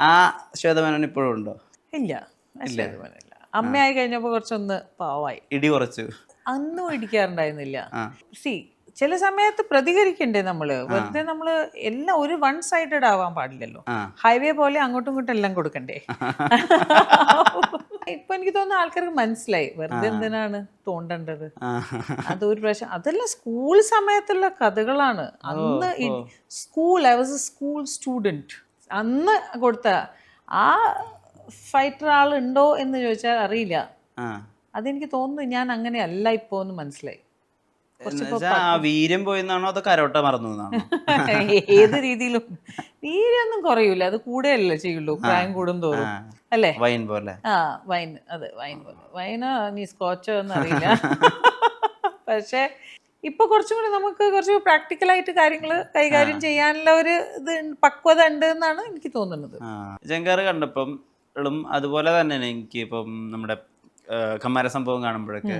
ആ ശ്വേതമേനോൻ ഇപ്പോഴും ഉണ്ടോ? ഇല്ല. ഇല്ല. അമ്മയായി കഴിഞ്ഞപ്പോൾ കുറച്ചൊന്ന് പാവായി. ഇടി കുറച്ചു. അന്നും ഇടിക്കാറുണ്ടായിരുന്നില്ല. സി ചില സമയത്ത് പ്രതികരിക്കണ്ടേ നമ്മൾ? വെറുതെ നമ്മൾ എല്ലാം ഒരു വൺ സൈഡഡ് ആവാൻ പാടില്ലല്ലോ. ഹൈവേ പോലെ അങ്ങോട്ടും ഇങ്ങോട്ടും എല്ലാം കൊടുക്കണ്ടേ? ഇപ്പൊ എനിക്ക് തോന്നുന്നു ആൾക്കാർക്ക് മനസ്സിലായി. വെറുതെ എന്തിനാണ് തോണ്ടേണ്ടത്. അതൊരു പ്രാവശ്യം അതെല്ലാം സ്കൂൾ സമയത്തുള്ള കഥകളാണ്. അന്ന് school I was a school student. അന്ന് കൊടുത്ത ആ ഫൈറ്റർ ആൾ ഉണ്ടോ എന്ന് ചോദിച്ചാൽ അറിയില്ല. അതെനിക്ക് തോന്നുന്നു ഞാൻ അങ്ങനെ അങ്ങനെയല്ല ഇപ്പോ എന്ന് മനസ്സിലായി. വീര്യം പോയെന്നാണോ അതോ കരോട്ട മറന്നു ഏത് രീതിയിലും. തീരെയൊന്നും കുറയൂല. അത് കൂടെയല്ലേ ചെയ്യുള്ളൂ. പ്രായം കൂടും തോറും അല്ലേ? വൈൻ പോലെ. ആ വൈൻ. അതെ വൈൻ പോലെ. വൈനോ നീ സ്കോച്ചോ ഒന്നും അറിയില്ല പക്ഷേ ഇപ്പൊ കുറച്ചും കൂടി നമുക്ക് കുറച്ച് പ്രാക്ടിക്കലായിട്ട് കാര്യങ്ങൾ കൈകാര്യം ചെയ്യാനുള്ള ഒരു ഇത് പക്വത ഉണ്ട് എന്നാണ് എനിക്ക് തോന്നുന്നത്. ജങ്കാർ ജങ്കാറ് കണ്ടപ്പം അതുപോലെ തന്നെ എനിക്ക് ഇപ്പം നമ്മുടെ കമ്മാര സംഭവം കാണുമ്പോഴൊക്കെ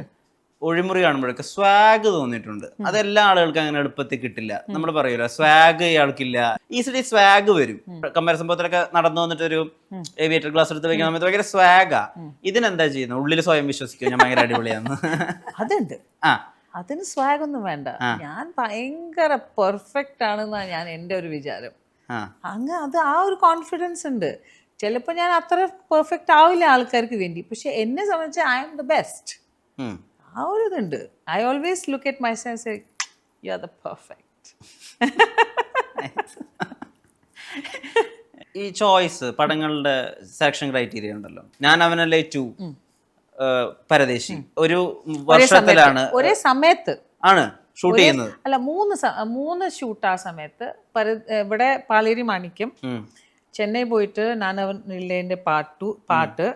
ഒഴിമുറി കാണുമ്പോഴൊക്കെ സ്വാഗ് തോന്നിയിട്ടുണ്ട്. അതെല്ലാ ആളുകൾക്കും അങ്ങനെ എളുപ്പത്തിൽ കിട്ടില്ല. നമ്മൾ പറയൂല സ്വാഗ് ഇയാൾക്കില്ല. ഈസിലി സ്വാഗ് വരും. കമ്മാര സംഭവത്തിലൊക്കെ നടന്നു വന്നിട്ട് ഒരു ഏവിയേറ്റർ ക്ലാസ് എടുത്ത് വെക്കുന്ന സമയത്ത് ഭയങ്കര സ്വാഗാ ഇതിനെന്താ ചെയ്യുന്നത്? ഉള്ളിൽ സ്വയം വിശ്വസിക്കും ഞാൻ ഭയങ്കര അടിപൊളിയാന്ന്. അതുണ്ട് ആ. അതിന് സ്വാഗൊന്നും വേണ്ട. ഞാൻ ഭയങ്കര പെർഫെക്റ്റ് ആണെന്നാണ് ഞാൻ എന്റെ ഒരു വിചാരം. അങ്ങ് അത് ആ ഒരു കോൺഫിഡൻസ് ഉണ്ട്. ചിലപ്പോൾ ഞാൻ അത്ര പെർഫെക്റ്റ് ആവില്ല ആൾക്കാർക്ക് വേണ്ടി. പക്ഷെ എന്നെ സംബന്ധിച്ച് ഐ എം ദ ബെസ്റ്റ്. ആ ഒരു ഇതുണ്ട്. I always look at my sense you are the perfect ഈ ചോയ്സ് പടങ്ങളുടെ സെലക്ഷൻ ക്രൈറ്റീരിയ ഉണ്ടല്ലോ. ഞാൻ അവനല്ലേ ടു പരദേശി. ഒരു വർഷത്തിലാണ് ഒരേ സമയത്ത്. ആണ് ഷൂട്ട് ചെയ്യുന്നത്. അല്ല മൂന്ന് മൂന്ന് ഷൂട്ട് ആ സമയത്ത് ഇവിടെ പാലേരി മാണിക്യം. ചെന്നൈ പോയിട്ട് നാനവനില്ലേന്റെ പാട്ടു പാട്ട്.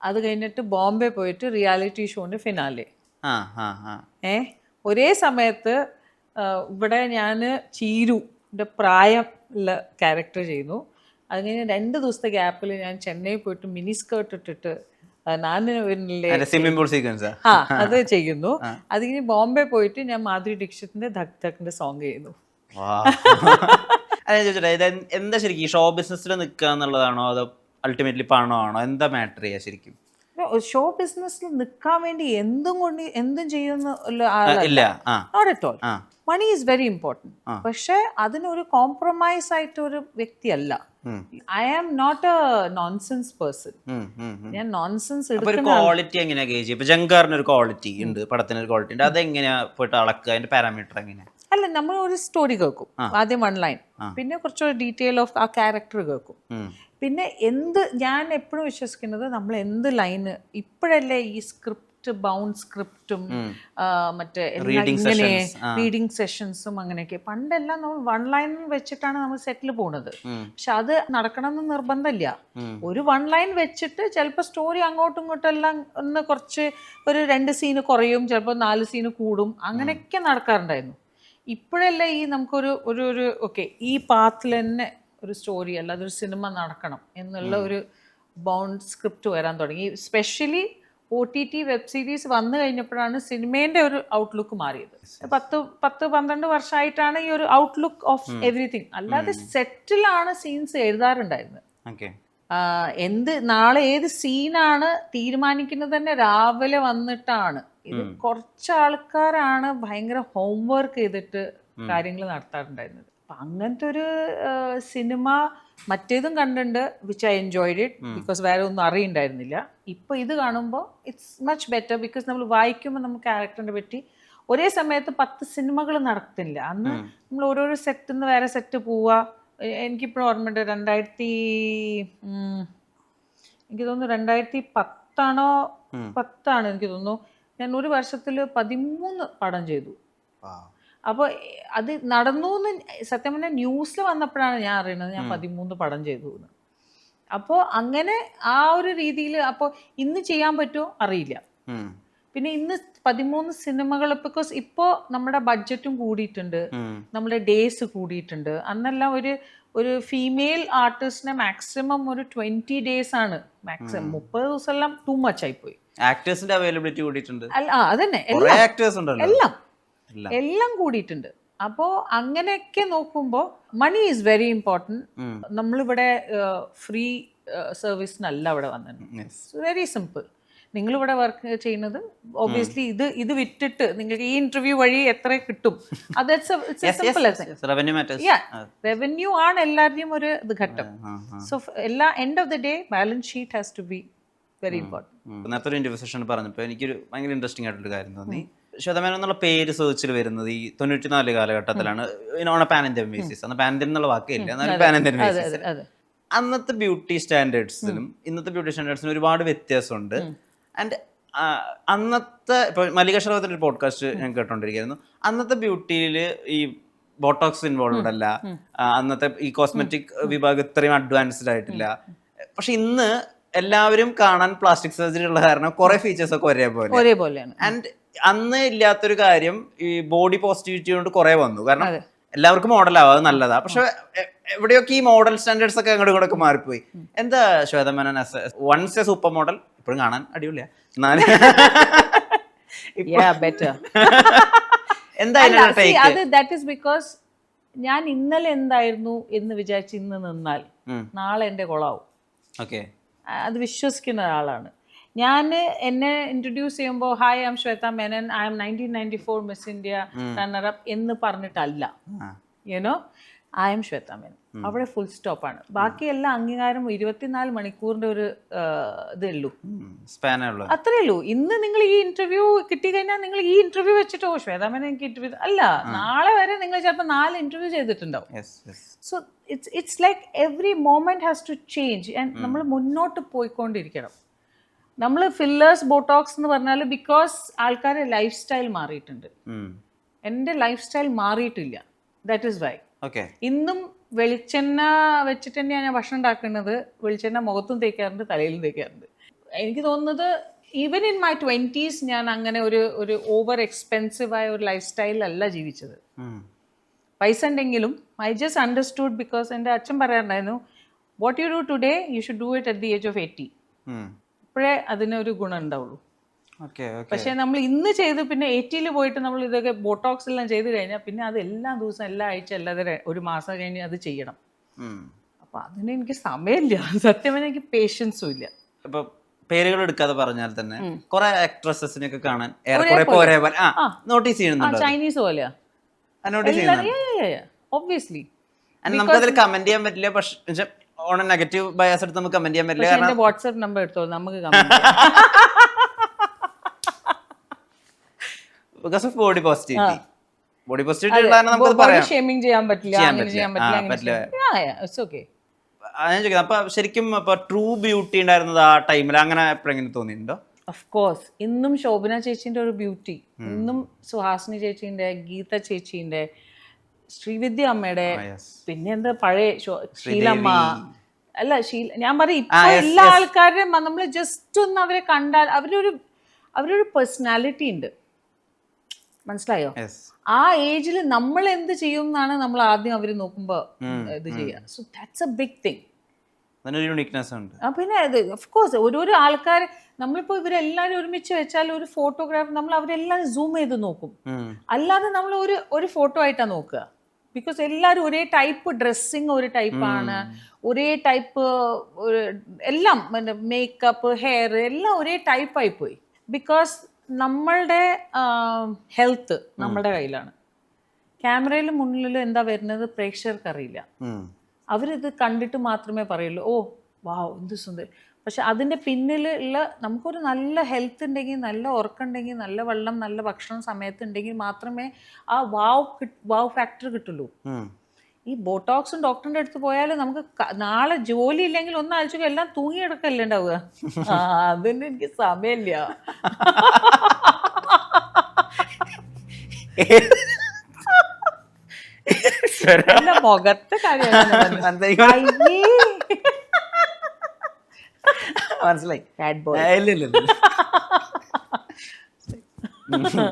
അത് കഴിഞ്ഞിട്ട് ബോംബെ പോയിട്ട് റിയാലിറ്റി ഷോന്റെ ഫിനാലെ. ഏ ഒരേ സമയത്ത് ഇവിടെ ഞാൻ ചീരുന്റെ പ്രായം ഉള്ള ക്യാരക്ടർ ചെയ്യുന്നു. അത് കഴിഞ്ഞ് രണ്ട് ദിവസത്തെ ഗ്യാപ്പിൽ ഞാൻ ചെന്നൈ പോയിട്ട് മിനി സ്കേർട്ട് ഇട്ടിട്ട് അത് ചെയ്യുന്നു. അത് കഴിഞ്ഞ് ബോംബെ പോയിട്ട് ഞാൻ മാധുരി ദീക്ഷിത്തിന്റെ ധക് ധക്കിന്റെ സോങ് ചെയ്യുന്നു. എന്താ ശരിക്കും ഷോ ബിസിനസ്സിൽ നിൽക്കുക എന്നുള്ളതാണോ? അതോ അൾട്ടിമേറ്റ്ലി പണമാണോ? എന്താ മാറ്റർ ചെയ്യുക ശരിക്കും? ഷോ ബിസിനസ്സിൽ നിൽക്കാൻ വേണ്ടി എന്തും കൊണ്ട് എന്തും ചെയ്യുന്ന ആളല്ല. മണി ഈസ് വെരി ഇമ്പോർട്ടന്റ് പക്ഷേ അതിനൊരു കോംപ്രമൈസ് ആയിട്ട് ഒരു വ്യക്തിയല്ല. I am not a nonsense person. ഞാൻ നോൺസെൻസ് ക്വാളിറ്റി എങ്ങനെയാ ഗേജ്? ഇപ്പൊ ജങ്കാറിന് ഒരു ക്വാളിറ്റി ഉണ്ട് പടത്തിന് ഒരു ക്വാളിറ്റി ഉണ്ട്. അതെങ്ങനെയാ പോയിട്ട് അളക്കുക? അതിന്റെ പാരാമീറ്റർ എങ്ങനെയാ? അല്ല നമ്മൾ ഒരു സ്റ്റോറി കേൾക്കും. ആദ്യം വൺ ലൈൻ പിന്നെ കുറച്ചൊരു ഡീറ്റെയിൽ ഓഫ് ആ ക്യാരക്ടർ കേൾക്കും. പിന്നെ എന്ത് ഞാൻ എപ്പോഴും വിശ്വസിക്കുന്നത് നമ്മൾ എന്ത് ലൈന് ഇപ്പോഴല്ലേ ഈ സ്ക്രിപ്റ്റ് ബൗണ്ട് സ്ക്രിപ്റ്റും മറ്റേ ഇങ്ങനെ. റീഡിങ് സെഷൻസും അങ്ങനെയൊക്കെ. പണ്ടെല്ലാം നമ്മൾ വൺ ലൈൻ വെച്ചിട്ടാണ് നമ്മൾ സെറ്റിൽ പോണത്. പക്ഷെ അത് നടക്കണമെന്ന് നിർബന്ധമില്ല. ഒരു വൺ ലൈൻ വെച്ചിട്ട് ചിലപ്പോൾ സ്റ്റോറി അങ്ങോട്ടും ഇങ്ങോട്ടും എല്ലാം ഒന്ന് കുറച്ച് ഒരു രണ്ട് സീന് കുറയും ചിലപ്പോൾ നാല് സീന് കൂടും. അങ്ങനെയൊക്കെ നടക്കാറുണ്ടായിരുന്നു. ഇപ്പോഴല്ലേ ഈ നമുക്കൊരു ഒരു ഒരു ഓക്കെ ഈ പാത്തിൽ തന്നെ ഒരു സ്റ്റോറി അല്ല അതൊരു സിനിമ നടക്കണം എന്നുള്ള ഒരു ബൗണ്ട് സ്ക്രിപ്റ്റ് വരാൻ തുടങ്ങി. Specially O T T web series വന്നു കഴിഞ്ഞപ്പോഴാണ് സിനിമേന്റെ ഒരു ഔട്ട്ലുക്ക് മാറിയത്. പത്ത് പത്ത് പന്ത്രണ്ട് വർഷമായിട്ടാണ് ഈ ഒരു ഔട്ട്ലുക്ക് ഓഫ് എവറിഥിങ് അല്ലാതെ സെറ്റിലാണ് സീൻസ് എഴുതാറുണ്ടായിരുന്നത്. എന്ത് നാളെ ഏത് സീനാണ് തീരുമാനിക്കുന്നത് തന്നെ രാവിലെ വന്നിട്ടാണ്. ഇത് കുറച്ച് ആൾക്കാരാണ് ഭയങ്കര ഹോംവർക്ക് ചെയ്തിട്ട് കാര്യങ്ങൾ നടത്താറുണ്ടായിരുന്നത്. അപ്പൊ അങ്ങനത്തെ ഒരു സിനിമ മറ്റേതും കണ്ടിട്ടുണ്ട് which I enjoyed it because വേറെ ഒന്നും അറിയണ്ടായിരുന്നില്ല. ഇപ്പൊ ഇത് കാണുമ്പോൾ ഇറ്റ്സ് മച്ച് ബെറ്റർ ബിക്കോസ് നമ്മൾ വായിക്കുമ്പോൾ നമുക്ക് ക്യാരക്ടറിനെ പറ്റി ഒരേ സമയത്ത് പത്ത് സിനിമകൾ നടത്തില്ല. അന്ന് നമ്മൾ ഓരോരോ സെറ്റിൽ നിന്ന് വേറെ സെറ്റ് പോവുക എനിക്കിപ്പോഴും ഓർമ്മയുണ്ട് രണ്ടായിരത്തി എനിക്ക് തോന്നുന്നു രണ്ടായിരത്തി പത്താണോ പത്താണ് എനിക്ക് തോന്നുന്നു. ഞാൻ ഒരു വർഷത്തിൽ പതിമൂന്ന് പടം ചെയ്തു. അപ്പോൾ അത് നടന്നു എന്ന് സത്യം പറഞ്ഞാൽ ന്യൂസിൽ വന്നപ്പോഴാണ് ഞാൻ അറിയുന്നത് ഞാൻ പതിമൂന്ന് പടം ചെയ്തു എന്ന് അപ്പോൾ അങ്ങനെ ആ ഒരു രീതിയിൽ അപ്പോൾ ഇന്ന് ചെയ്യാൻ പറ്റുമോ അറിയില്ല. പിന്നെ ഇന്ന് പതിമൂന്ന് സിനിമകൾ ബിക്കോസ് ഇപ്പോൾ നമ്മുടെ ബഡ്ജറ്റും കൂടിയിട്ടുണ്ട്. നമ്മുടെ ഡേയ്സ് കൂടിയിട്ടുണ്ട്. അന്നെല്ലാം ഒരു ഒരു ഫീമെയിൽ ആർട്ടിസ്റ്റിനെ മാക്സിമം ഒരു ട്വന്റി ഡേയ്സ് ആണ്. മാക്സിമം മുപ്പത് ദിവസം എല്ലാം ടു മച്ച് ആയിപ്പോയി ആക്ടേഴ്സിന്റെ അവൈലബിലിറ്റി കൂടിയിട്ടുണ്ട്. അല്ല അതന്നെ. എല്ലാം. എല്ലാം കൂടിയിട്ടുണ്ട്. അപ്പോ അങ്ങനെയൊക്കെ നോക്കുമ്പോൾ മണി ഈസ് വെരി ഇമ്പോർട്ടന്റ്. നമ്മളിവിടെ ഫ്രീ സർവീസിനല്ല ഇവിടെ വന്നത്. വെരി സിമ്പിൾ നിങ്ങളിവിടെ വർക്ക് ചെയ്യുന്നത് ഒബ്വിയസ്ലി ഇത് ഇത് വിറ്റിട്ട് നിങ്ങൾക്ക് ഈ ഇന്റർവ്യൂ വഴി എത്ര കിട്ടും? അത് റവന്യൂ റവന്യൂ ആണ് എല്ലാവരുടെയും ഒരു ഇത് ഘട്ടം. സോ എല്ലാ end of the day balance sheet has to be very important നേരത്തെ ഒരു ഇന്റർവ്യൂ സെഷൻ പറഞ്ഞപ്പോൾ എനിക്കൊരു ഭയങ്കര ഇൻട്രസ്റ്റിംഗ് ആയിട്ടുള്ള കാര്യം തോന്നി. ശതമാനം എന്നുള്ള പേര് സെർച്ചിൽ വരുന്നത് ഈ തൊണ്ണൂറ്റിനാല് കാലഘട്ടത്തിലാണ്. ഓൺ പാൻ ഇന്ത്യൻ ബേസിസ് അന്ന് പാൻ ഇന്ത്യൻ എന്നുള്ള വാക്കില്ല എന്നാലും പാൻ ഇന്ത്യൻ ബേസിസ് അന്നത്തെ ബ്യൂട്ടി സ്റ്റാൻഡേർഡ്സിനും ഇന്നത്തെ ബ്യൂട്ടി സ്റ്റാൻഡേർഡ്സിനും ഒരുപാട് വ്യത്യാസമുണ്ട്. ആൻഡ് അന്നത്തെ ഇപ്പൊ മല്ലിക ഷറവത്തിന്റെ ഒരു പോഡ്കാസ്റ്റ് ഞാൻ കേട്ടോണ്ടിരിക്കുന്നു. അന്നത്തെ ബ്യൂട്ടിയിൽ ഈ ബോട്ടോക്സ് ഇൻവോൾവഡ് അല്ല. അന്നത്തെ ഈ കോസ്മെറ്റിക് വിഭാഗം ഇത്രയും അഡ്വാൻസ്ഡ് ആയിട്ടില്ല. പക്ഷെ ഇന്ന് എല്ലാവരും കാണാൻ പ്ലാസ്റ്റിക് സർജറി ഉള്ള കാരണം കുറെ ഫീച്ചേഴ്സ് ഒക്കെ ഒരേപോലെ. ഒരേപോലെയാണ്. ആൻഡ് അന്ന് ഇല്ലാത്തൊരു കാര്യം ഈ ബോഡി പോസിറ്റിവിറ്റി കൊണ്ട് കുറെ വന്നു. കാരണം എല്ലാവർക്കും മോഡലാവും അത് നല്ലതാ. പക്ഷെ എവിടെയൊക്കെ ഈ മോഡൽ സ്റ്റാൻഡേർഡ്സ് ഒക്കെ അങ്ങോട്ടും ഇങ്ങോട്ടൊക്കെ മാറിപ്പോയി? എന്താ Shwetha Menon once a super model ഇപ്പോഴും കാണാൻ അടിപൊളിയാ. എന്നാലും എന്തായാലും ബിക്കോസ് ഞാൻ ഇന്നലെ എന്തായിരുന്നു എന്ന് വിചാരിച്ച് ഇന്ന് നിന്നാൽ നാളെ എന്റെ കൊളാവും. അത് വിശ്വസിക്കുന്ന ഒരാളാണ്. ഞാൻ എന്നെ ഇൻട്രൊഡ്യൂസ് ചെയ്യുമ്പോൾ hi I am Shweta Menon I am nineteen ninety four Miss India runner up എന്ന് പറഞ്ഞിട്ടല്ല. You know I am Shweta Menon അവിടെ ഫുൾ സ്റ്റോപ്പാണ് എല്ലാ അംഗീകാരം ഇരുപത്തിനാല് മണിക്കൂറിന്റെ ഒരു ഇതേ ഉള്ളൂ. അത്രേ ഉള്ളൂ. ഇന്ന് നിങ്ങൾ ഈ ഇന്റർവ്യൂ കിട്ടി കഴിഞ്ഞാൽ നിങ്ങൾ ഈ ഇന്റർവ്യൂ വെച്ചിട്ടോ? മേനൻ എനിക്ക് ഇന്റർവ്യൂ അല്ല നാളെ വരെ നിങ്ങൾ ചിലപ്പോൾ നാല് ഇന്റർവ്യൂ ചെയ്തിട്ടുണ്ടാവും. So it's it's like every moment has to change നമ്മൾ മുന്നോട്ട് പോയിക്കൊണ്ടിരിക്കണം. നമ്മൾ ഫില്ലേഴ്സ് ബോട്ടോക്സ് എന്ന് പറഞ്ഞാൽ ബിക്കോസ് ആൾക്കാരുടെ ലൈഫ് സ്റ്റൈൽ മാറിയിട്ടുണ്ട് എന്റെ ലൈഫ് സ്റ്റൈൽ മാറിയിട്ടില്ല. ദാറ്റ് ഈസ് വൈ ഓക്കെ ഇന്നും വെളിച്ചെണ്ണ വെച്ചിട്ട് തന്നെയാണ് ഞാൻ ഭക്ഷണം ഉണ്ടാക്കുന്നത്. വെളിച്ചെണ്ണ മുഖത്തും തേക്കാറുണ്ട് തലയിലും തേക്കാറുണ്ട്. എനിക്ക് തോന്നുന്നത് ഈവൻ ഇൻ മൈ ട്വന്റീസ് ഞാൻ അങ്ങനെ ഒരു ഒരു ഓവർ എക്സ്പെൻസീവ് ആയ ഒരു ലൈഫ് സ്റ്റൈലല്ല ജീവിച്ചത്. പൈസ ഉണ്ടെങ്കിലും ഐ ജസ്റ്റ് അണ്ടർസ്റ്റുഡ് ബിക്കോസ് എന്റെ അച്ഛൻ പറയാറുണ്ടായിരുന്നു what you do today you should do it at the age of eighty അപ്പോഴേ അതിനൊരു ഗുണം ഉണ്ടാവുള്ളൂ. പക്ഷേ നമ്മൾ ഇന്ന് ചെയ്ത് പിന്നെ എയ്റ്റിയിൽ പോയിട്ട് നമ്മൾ ഇതൊക്കെ ബോട്ടോക്സ് എല്ലാം ചെയ്ത് കഴിഞ്ഞാൽ പിന്നെ അത് എല്ലാ ദിവസവും എല്ലാ ആഴ്ച അല്ലാതെ ഒരു മാസം കഴിഞ്ഞ് അത് ചെയ്യണം. അപ്പൊ അതിന് എനിക്ക് സമയമില്ല. സത്യം പറഞ്ഞാൽ എനിക്ക് പേഷ്യൻസും ഇല്ല. ഇപ്പൊ പേരുകൾ എടുക്കാതെ പറഞ്ഞാൽ തന്നെ കുറെ ആക്ട്രസസിനെ ഒക്കെ കാണാൻ നോട്ടീസ് ചെയ്യുന്നുണ്ട് ചൈനീസ് പോലെയാ. നോട്ടീസ് ഒബ്വിയസ്ലി നമുക്കതിൽ കമന്റ് ചെയ്യാൻ പറ്റില്ല പക്ഷെ ഓൺ നെഗറ്റീവ് ബയാസ് എടുത്ത് നമുക്ക് കമന്റ് ചെയ്യാൻ പറ്റില്ല. പക്ഷെ കാരണം എന്റെ വാട്സാപ്പ് നമ്പർ എടുത്തോളൂ നമുക്ക് comment ചെയ്യാം. Because of body positivity body positivity കാരണം നമുക്കത് ബോഡി പറയാം. ഷേമിങ് ചെയ്യാൻ പറ്റില്ല ചെയ്യാൻ അങ്ങനെ പറ്റില്ല. ചെയ്യാൻ ആ, പറ്റില്ല. അങ്ങനെ. ചെയ്യാൻ ആ, ഞാൻ ചോദിക്കുന്നത്. അപ്പൊ ശരിക്കും അപ്പൊ ട്രൂ ബ്യൂട്ടി ഉണ്ടായിരുന്നത് ആ ടൈമിൽ അങ്ങനെ എപ്പോഴെങ്കിലും തോന്നിയിട്ടുണ്ടോ? ഓഫ് കോഴ്സ് ഇന്നും ശോഭന ചേച്ചിന്റെ ഒരു ബ്യൂട്ടി ഇന്നും സുഹാസിനി ചേച്ചിന്റെ ഗീത ചേച്ചീന്റെ ശ്രീവിദ്യ അമ്മയുടെ. പിന്നെ എന്താ പഴയ ഷീലമ്മ ശീലമ്മ. അല്ല ശീല ഞാൻ പറയും ഇപ്പൊ എല്ലാ ആൾക്കാരുടെയും നമ്മൾ ജസ്റ്റ് ഒന്ന് അവരെ കണ്ടാൽ അവരൊരു അവരൊരു പേഴ്സണാലിറ്റി ഉണ്ട്. മനസ്സിലായോ? ആ ഏജിൽ നമ്മൾ എന്ത് ചെയ്യും എന്നാണ് നമ്മൾ ആദ്യം അവർ നോക്കുമ്പോൾ ഇത് ചെയ്യുക. So that's a big thing ഉണ്ട്. പിന്നെ ഓഫ് കോഴ്സ് ഓരോരോ ആൾക്കാർ നമ്മളിപ്പോ ഇവരെല്ലാരും ഒരുമിച്ച് വെച്ചാൽ ഒരു ഫോട്ടോഗ്രാഫ് നമ്മൾ അവരെല്ലാം സൂം ചെയ്ത് നോക്കും. അല്ലാതെ നമ്മൾ ഒരു ഒരു ഫോട്ടോ ആയിട്ടാണ് നോക്കുക. ബിക്കോസ് എല്ലാവരും ഒരേ ടൈപ്പ് ഡ്രസ്സിങ് ഒരു ടൈപ്പാണ് ഒരേ ടൈപ്പ് എല്ലാം മേക്കപ്പ് ഹെയർ എല്ലാം ഒരേ ടൈപ്പായി പോയി. ബിക്കോസ് നമ്മളുടെ ഹെൽത്ത് നമ്മളുടെ കയ്യിലാണ്. ക്യാമറയിൽ മുന്നിൽ എന്താ വരുന്നത്? പ്രേക്ഷകർക്ക് അറിയില്ല ഉം. അവരിത് കണ്ടിട്ട് മാത്രമേ പറയുള്ളൂ. ഓ വാവ് എന്ത് സുന്ദരം. പക്ഷെ അതിന്റെ പിന്നിൽ ഉള്ള നമുക്കൊരു നല്ല ഹെൽത്ത് ഉണ്ടെങ്കിൽ നല്ല ഉറക്കമുണ്ടെങ്കിൽ നല്ല വെള്ളം നല്ല ഭക്ഷണം സമയത്ത് ഉണ്ടെങ്കിൽ മാത്രമേ ആ വാവ് വാവ് ഫാക്ടർ കിട്ടുള്ളൂ. ഈ ബോട്ടോക്സും ഡോക്ടറിന്റെ അടുത്ത് പോയാൽ നമുക്ക് നാളെ ജോലി ഇല്ലെങ്കിൽ ഒന്ന് ആഴ്ച എല്ലാം തൂങ്ങിയെടുക്കല്ലേ ഉണ്ടാവുക? ആ അതിന് എനിക്ക് സമയമില്ല. മുഖത്തെ കാര്യമാണ് മനസ്സിലായി